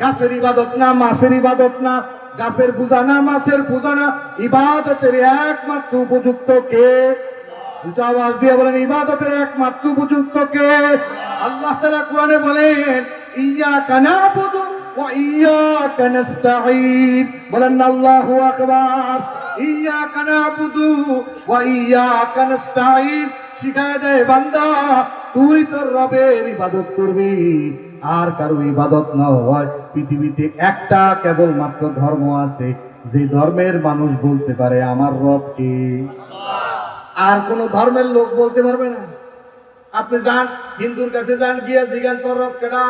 গাছের ইবাদত না, মাছের ইবাদত না, গাছের না, মাছের না। ইবাদতের একমাত্র উপযুক্ত কে? দুটো আওয়াজ দিয়ে বলেন, ইবাদতের একমাত্র উপযুক্ত কে? আল্লাহ কোরআনে বলেন ইয়া নাস্তাঈন। বলেন, আল্লাহু আকবার। ইয়াকা নাবুদু ওয়া ইয়াকা নাস্তাঈন শিখায় দেয় বান্দা, তুই তোর রবের ইবাদত করবি। আর কারও ইবাদত পৃথিবীতে একটা ধর্ম আছে, যে ধর্মের মানুষ বলতে পারে, আমার রব কে? আর কোন ধর্মের লোক বলতে পারবে না। আপনি যান, হিন্দুর কাছে যান, গিয়ে জিজ্ঞান তোর রব কেডা?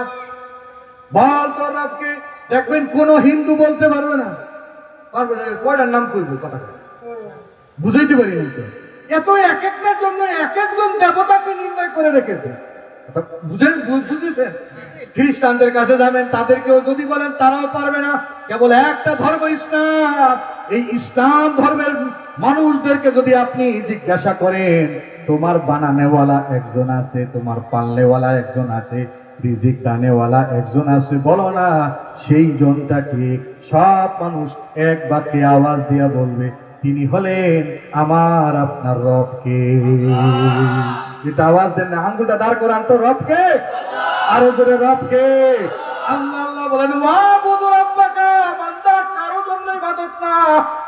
বল তোর রবকে। দেখবেন কোন হিন্দু বলতে পারবে না। পারবে না কয়টার নাম কইবো কথা বুঝাইতে পারি না তো। এত এক একটার জন্য এক একজন দেবতাকে নির্ণয় করে রেখেছে। বুঝেন বুঝেছেন? খ্রিস্টানদের কাছে যাবেন তাদেরকেও যদি বলেন তারাও পারবে না। কেবল একটা ধর্ম ইসলাম। এই ইসলাম ধর্মের মানুষদেরকে যদি আপনি জিজ্ঞাসা করেন তোমার বানানেওয়ালা একজন আছে তোমার পালনেওয়ালা একজন আছে রিজিক দানেওয়ালা একজন আছে বলো না সেই জনটাকে সব মানুষ এক বাক্যে আওয়াজ দিয়া বলবে, তিনি হলেন আমার আপনার রবকে। এটা আওয়াজ দেন না, আঙ্গুলটা দাঁড় করান তো, রবকে? আরও জোরে, রবকে। আল্লাহ বলেন কারও জন্য না,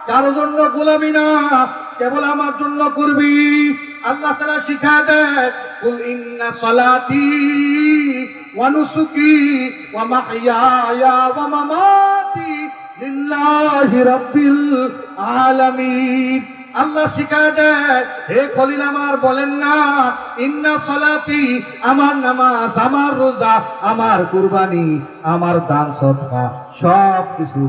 কারও গোলামি না, কেবল আমার জন্য করবি। আল্লাহ তাআলা শিখা দেয় কুল লিল্লাহি রাব্বিল আল্লাহ শিখায় দেয়, হে খলিল আমার, বলেন না, ইন্না সলাতি, আমার নামাজ, আমার রোজা, আমার কুরবানি, আমার দান সদকা সব কিছু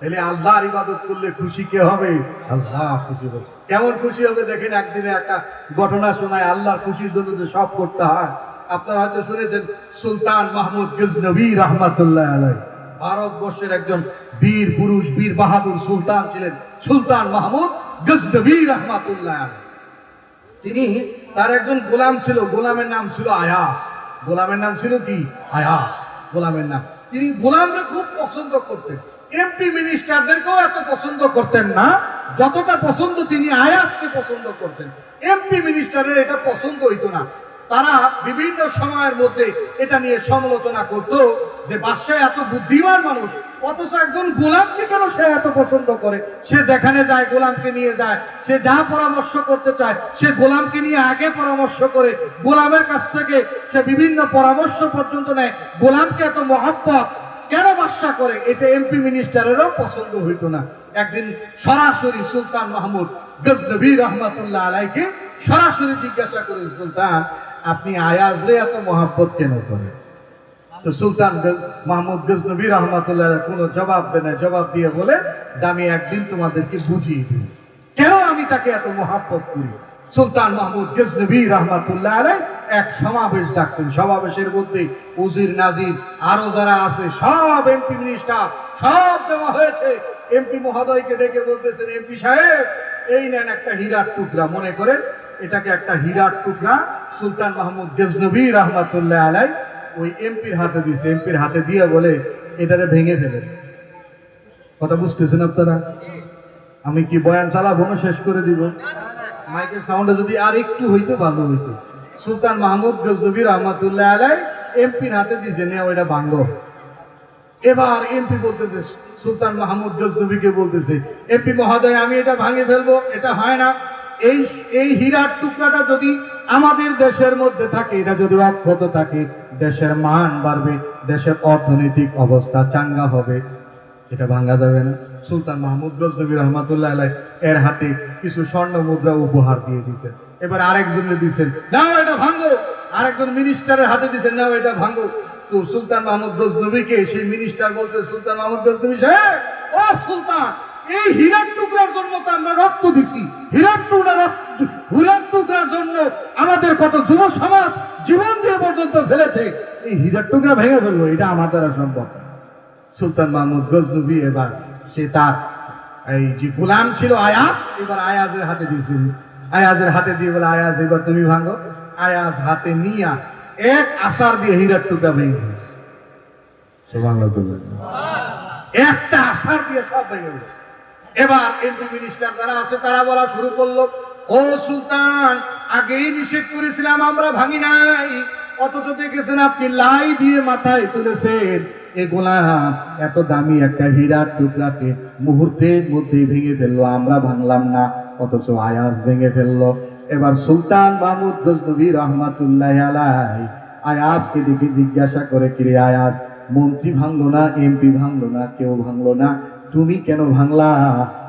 তাহলে আল্লাহর ইবাদত করলে খুশি কে হবে? আল্লাহ খুশি হবে। কেমন খুশি হবে দেখেন, একদিনে একটা ঘটনা শোনায়, আল্লাহর খুশির জন্য যে সব করতে হয়। আপনারা হয়তো শুনেছেন, সুলতান মাহমুদ গজনবী রহমাতুল্লাহ আলাই ভারতবর্ষের একজন বীর পুরুষ, বীর বাহাদুর সুলতান ছিলেন, সুলতান মাহমুদ গজনবী রহমাতুল্লাহ তিনি তার একজন গোলাম ছিল, গোলামের নাম ছিল আয়াস। গোলামের নাম ছিল কি? আয়াস, গোলামের নাম। তিনি গোলামরা খুব পছন্দ করতেন। এমপি মিনিস্টারদেরকেও এত পছন্দ করতেন না, যতটা পছন্দ তিনি আয়াসকে পছন্দ করতেন। এমপি মিনিস্টারের এটা পছন্দ হইতো না। তারা বিভিন্ন সময়ের মধ্যে এটা নিয়ে সমালোচনা করত যে বাদশাহ এত বুদ্ধিমান মানুষ, অথচ একজন গোলামকে কেন সে এত পছন্দ করে? সে যেখানে যায় গোলামকে নিয়ে যায়, সে যা পরামর্শ করতে চায়, সে গোলামকে নিয়ে আগে পরামর্শ করে, গোলামের কাছ থেকে সে বিভিন্ন পরামর্শ পর্যন্ত নেয়। গোলামকে এত মহাব্বত কেন বাদশা করে? এটা এমপি মিনিস্টারেরও পছন্দ হইতো না। একদিন সরাসরি সুলতান মাহমুদ গজনবী রহমাতুল্লাহ আলাইকে সরাসরি জিজ্ঞাসা করে, সুলতান, আপনি আয়াজরে এত মহাব্বত কেন করেন? তো সুলতান মাহমুদ গজনবী রহমাতুল্লাহ কোনো জবাব দেয় না জবাব দিয়ে বলে, যে আমি একদিন তোমাদেরকে বুঝিয়ে দিই। কেন আমি তাকে এত মহাব্বত করি? সুলতান মাহমুদ গজনবী রহমাতুল্লাহ আলাই এক সমাবেশ ডাকছেন। সমাবেশের মধ্যে উজির নাজির, আরও যারা আছে, সব এমপি মিনিস্টার, সব জমা হয়েছে। এমপি মহোদয়কে ডেকে বলতেছেন, এমপি সাহেব এই নেন একটা হীরার টুকরা, মনে করেন এটাকে একটা হীরার টুকরা, সুলতান মাহমুদ গজনবী রহমাতুল্লাহ আলাই ওই এমপির হাতে দিছে এমপির হাতে দিয়ে বলে এটারে ভেঙে ফেলেন কথা বুঝতেছেন আপনারা? আমি কি বয়ান চালাবো না, শেষ করে দিব? মাইকের সাউন্ডে যদি আর একটু হইতো, ভালো হইতো। সুলতান মাহমুদ গজনবী রহমাতুল্লাহ আলাই এমপির হাতে দিছে নে ওইটা ভাঙ্গো এবার এমপি বলতেছে, সুলতান মাহমুদ গজনবীকে বলতেছে এমপি মহোদয়, আমি এটা ভাঙে ফেলব, এটা হয় না। এই এই হীরার টুকরাটা যদি আমাদের দেশের মধ্যে থাকে, এটা যদি অক্ষত থাকে, দেশের মান বাড়বে, দেশের অর্থনৈতিক অবস্থা চাঙ্গা হবে, এটা ভাঙা যাবে না। সুলতান মাহমুদ গজনবী রহমাতুল্লাহ আলাই এর হাতে কিছু স্বর্ণ মুদ্রা উপহার দিয়ে দিয়েছেন। এবার আরেকজনে দিয়েছেন, নাও এটা ভাঙো। আরেকজন মিনিস্টারের হাতে দিয়েছেন, নাও এটা ভাঙো। তো সুলতান মাহমুদ গজনবীকে, সেই মিনিস্টার বলতে সুলতান মাহমুদ গজনবী সাহেব, ও সুলতান, এই হীরার টুকরার জন্য তো আমরা রক্ত দিছি। হীরার টুকরা হীরার টুকরার জন্য আমাদের কত যুব সমাজ জীবন দিয়ে পর্যন্ত ফেলেছে। এই হীরার টুকরা ভেঙে ফেলব এটা আমার দ্বারা সম্ভব সুলতান মাহমুদ গজনবী এবার, সে তার এই যে গোলাম ছিল আয়াস এবার আয়াজের হাতে দিয়েছিল আয়াজের হাতে দিয়ে বলে, আয়াজ, এবার তুমি ভাঙো। আয়াজ হাতে নিয়া এক আসার দিয়ে হীরার টুকা ভেঙে গেছে। একটা আসার দিয়ে সব ভেঙে গেছে। এবার এমপি মিনিস্টার যারা আছে, তারা বলা শুরু করল, ও সুলতান, আগেই নিষেধ করেছিলাম, আমরা ভাঙি নাই। অথচ দেখেছেন আপনি লাই দিয়ে মাথায় তুলেছেন। এ গোলাম, এত দামি একটা হীরার টুকরাকে মুহূর্তের মধ্যে ভেঙে ফেলল, আমরা ভাঙলাম না। অথচ আয়াস ভেঙে ফেলল। এবার সুলতান মাহমুদ গজনবী রহমাতুল্লাহ আলাই আয়াসকে দেখে জিজ্ঞাসা করে, কিরে আয়াস মন্ত্রী ভাঙলো না, এমপি ভাঙলো না, কেউ ভাঙলো না? তুমি কেন ভাঙলা?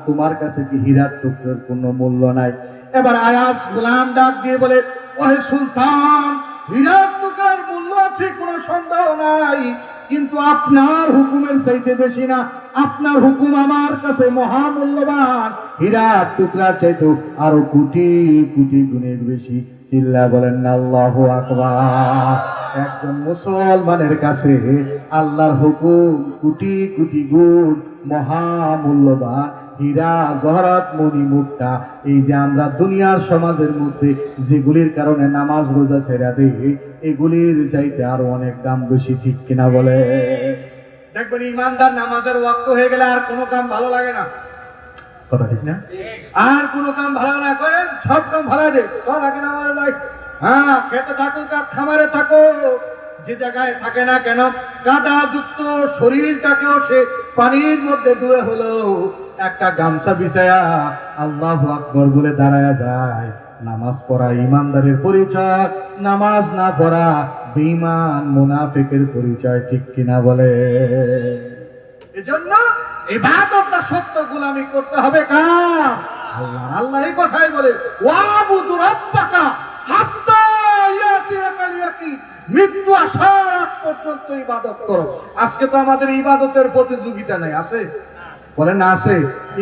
তোমার কাছে কি হীরার টুকরোর কোনো মূল্য নাই? এবার আয়াস গোলাম ডাক দিয়ে বলে, ওহে সুলতান, হীরার টুকরার মূল্য আছে, কোনো সন্দেহ নাই। কিন্তু আপনার হুকুমের চাইতে বেশি না। আপনার হুকুম আমার কাছে মহামূল্যবান। হীরার টুকরার চাইতে আরও কোটি কোটি গুণের বেশি। চিল্লা বলেন, আল্লাহ আকবার। একজন মুসলমানের কাছে আল্লাহর হুকুম কোটি কোটি গুণ মহামূল্যবান। হীরা, জহরাত, মণি, মুক্তা, এই যে আমরা দুনিয়ার সমাজের মধ্যে যেগুলির কারণে নামাজ রোজা ছেড়া দিই এগুলির চাইতে আরও অনেক দাম বেশি, ঠিক কিনা বলে? দেখবেন ইমানদার নামাজের ওয়াক্ত হয়ে গেলে আর কোনো কাম ভালো লাগে না। কথা ঠিক না? আর কোনো কাম ভালো না করেন সব কাম ভালো দে সব আগে না আমার লাইফ হ্যাঁ খেতে থাকো আর খামারে থাকো যে জায়গায় থাকে না কেন কাদা যুক্ত শরীরটাকেও সে পানির মধ্যে ধুয়ে হলো একটা গামছা বিছায়া আল্লাহ আকবর বলে দাঁড়ায় যায়। নামাজ পড়া ইমানদারের পরিচয়, নামাজ না পড়া বেঈমান মুনাফিকের পরিচয় ঠিক কিনা বলে? এজন্য ইবাদতটা সত্য গোলামি করতে হবে কার? আল্লাহ আল্লাহ এই কথাই বলে, ওয়াবুদু রাব্বাকা হাত্তা ইয়াতিয়াকাল ইয়াকিন মৃত্যু আসার পর্যন্ত ইবাদত করো। আজকে তো আমাদের ইবাদতের প্রতিযোগিতা নাই, আছে? বলে, না, আছে।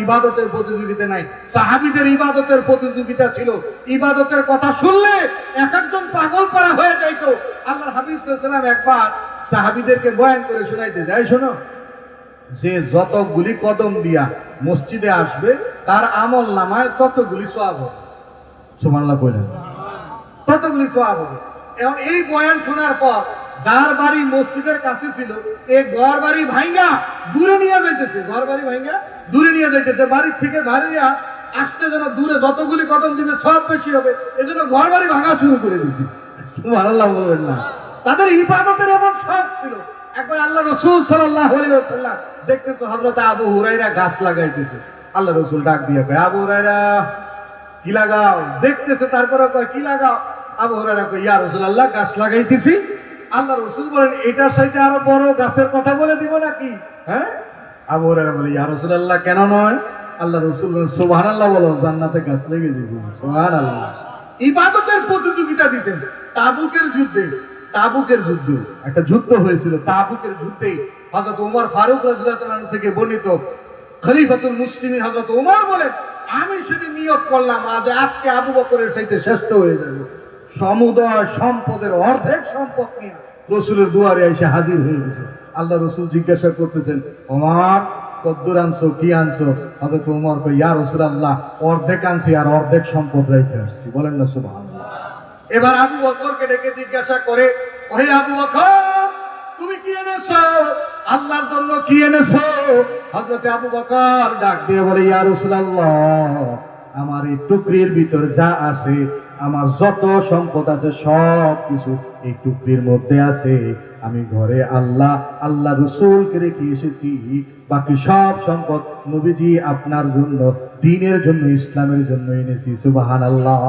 ইবাদতের প্রতিযোগিতা নাই। সাহাবিদের ইবাদতের প্রতিযোগিতা ছিল। ইবাদতের কথা শুনলে এক একজন পাগল পারা হয়ে যাইতো। আল্লাহর হাবিব সাল্লাল্লাহু একবার সাহাবিদেরকে বয়ান করে শোনাইতে যাই শোনো, যে যতগুলি কদম দিয়া মসজিদে আসবে, তার আমল নামায় ততগুলি সওয়াব হবে। সুবহানাল্লাহ কইলেন। ততগুলি সওয়াব হবে। এখন এই বয়ান শোনার পর যার বাড়ি মসজিদের কাছে ছিল, এ ঘর বাড়ি ভাঙ্গা দূরে নিয়ে যাইতেছে, ঘর বাড়ি ভাঙ্গা দূরে নিয়ে যাইতেছে। বাড়ির থেকে ভাড়িয়া আসতে যেন দূরে যতগুলি কদম দিবে, সব বেশি হবে। এজন্য ঘর বাড়ি ভাঙা শুরু করে দিয়েছি। সুবহানাল্লাহ বলবেন না। তাদের ইবাদতের এমন শখ ছিল। একবার আল্লাহ রসুল সাল্লাল্লাহু আলাইহি দেখতেছো হযরত আবু হুরাইরা গাছ লাগাইতেছে। আল্লাহ রসুল ডাক দিয়ে কয়, আবু হুরাইরা কি লাগাও? দেখতেছে, তারপরে কয়, কি লাগাও? আবু হুরাইরা কয়, ইয়া রসুল আল্লাহ গাছ লাগাইতেছি। আল্লাহ রসুল বলেন এটার সাথে আরও বড় গাছের কথা বলে দিব নাকি? হ্যাঁ? আবু বলে, ইয়া রাসূলুল্লাহ, কেন নয়? আল্লাহ রসুল বলেন, সুবহানাল্লাহ বলো, জান্নাতে গাছ লেগে যাবে। সুবহানাল্লাহ। ইবাদতের প্রতিযোগিতা দিতেন, তাবুকের যুদ্ধে, তাবুকের যুদ্ধ। একটা যুদ্ধ হয়েছিল, তাবুকের যুদ্ধে হযরত ওমর ফারুক রাদিয়াল্লাহু থেকে বর্ণিত। খলিফাতুল মুসলিমিন হযরত ওমর বলেন, আমি সেদিন নিয়ত করলাম, আজ আজকে আবু বকরের চাইতে শ্রেষ্ঠ হয়ে যাবে। সমুদয় সম্পদের অর্ধেক সম্পদ নিয়ে রসুলের দুয়ারে এসে হাজির হয়ে গেছে। আল্লাহ রসুল জিজ্ঞাসা করতেছেন, ওমর, কদ্দুর আনছো, কি আনছো? হযরত ওমর কই ইয়া রাসূলুল্লাহ, অর্ধেক আনছি আর অর্ধেক সম্পদ রেখে আসছি। বলেন না, সুবহানাল্লাহ। এবার আবু বকরকে ডেকে জিজ্ঞাসা করে, ওহে আবু বকর, তুমি কি এনেছো? আল্লাহর জন্য কি এনেছো? হযরতে আবু বকর ডাক দিয়ে বলে, ইয়া রাসূলুল্লাহ আমার এই টুকরির ভিতর যা আছে, আমার যত সম্পদ আছে, সব কিছু এই টুকরির মধ্যে আছে। আমি ঘরে আল্লাহ আল্লাহ রসুলকে রেখে এসেছি। বাকি সব সম্পদ নবীজি আপনার জন্য, দিনের জন্য, ইসলামের জন্য এনেছি সুবাহান আল্লাহ